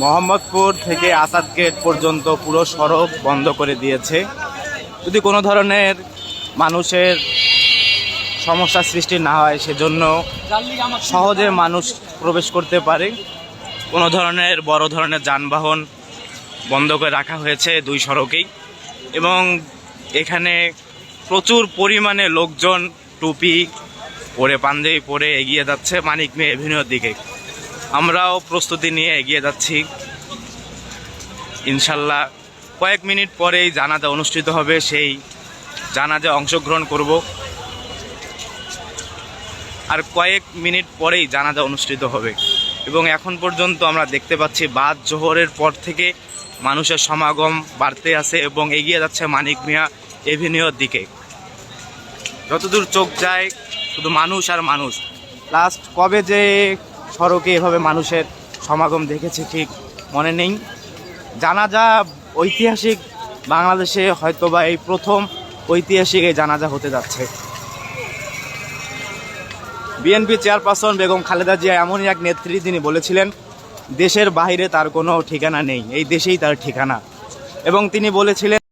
মোহাম্মদপুর থেকে আসাদ গেট পর্যন্ত পুরো সড়ক বন্ধ করে দিয়েছে। যদি কোনো ধরনের মানুষের সমস্যা সৃষ্টি না হয়, সেজন্য সহজে মানুষ প্রবেশ করতে পারে। কোনো ধরনের বড় ধরনের যানবাহন বন্ধ করে রাখা হয়েছে দুই সড়কেই এবং এখানে প্রচুর পরিমাণে লোকজন টুপি পরে পাঞ্জাবি পরে এগিয়ে যাচ্ছে মানিক মেয়ে এভিনিউর দিকে। আমরাও প্রস্তুতি নিয়ে এগিয়ে যাচ্ছি। ইনশাল্লাহ কয়েক মিনিট পরেই জানাজা অনুষ্ঠিত হবে, সেই জানাজা অংশগ্রহণ করব। আর কয়েক মিনিট পরেই জানাজা অনুষ্ঠিত হবে এবং এখন পর্যন্ত আমরা দেখতে পাচ্ছি বাদ জোহরের পর থেকে মানুষের সমাগম বাড়তে আছে এবং এগিয়ে যাচ্ছে মানিক মিয়া এভিনিউর দিকে। যতদূর চোখ যায় শুধু মানুষ আর মানুষ। লাস্ট কবে যে সড়কে এভাবে মানুষের সমাগম দেখেছি ঠিক মনে নেই। জানাজা ঐতিহাসিক বাংলাদেশে হয়তোবা এই প্রথম ঐতিহাসিক এই জানাজা হতে যাচ্ছে। বিএনপি চেয়ারপারসন বেগম খালেদা জিয়া এমনই এক নেত্রী তিনি বলেছিলেন, দেশের বাইরে তার কোনো ঠিকানা নেই। এই দেশেই তার ঠিকানা। এবং তিনি বলেছিলেন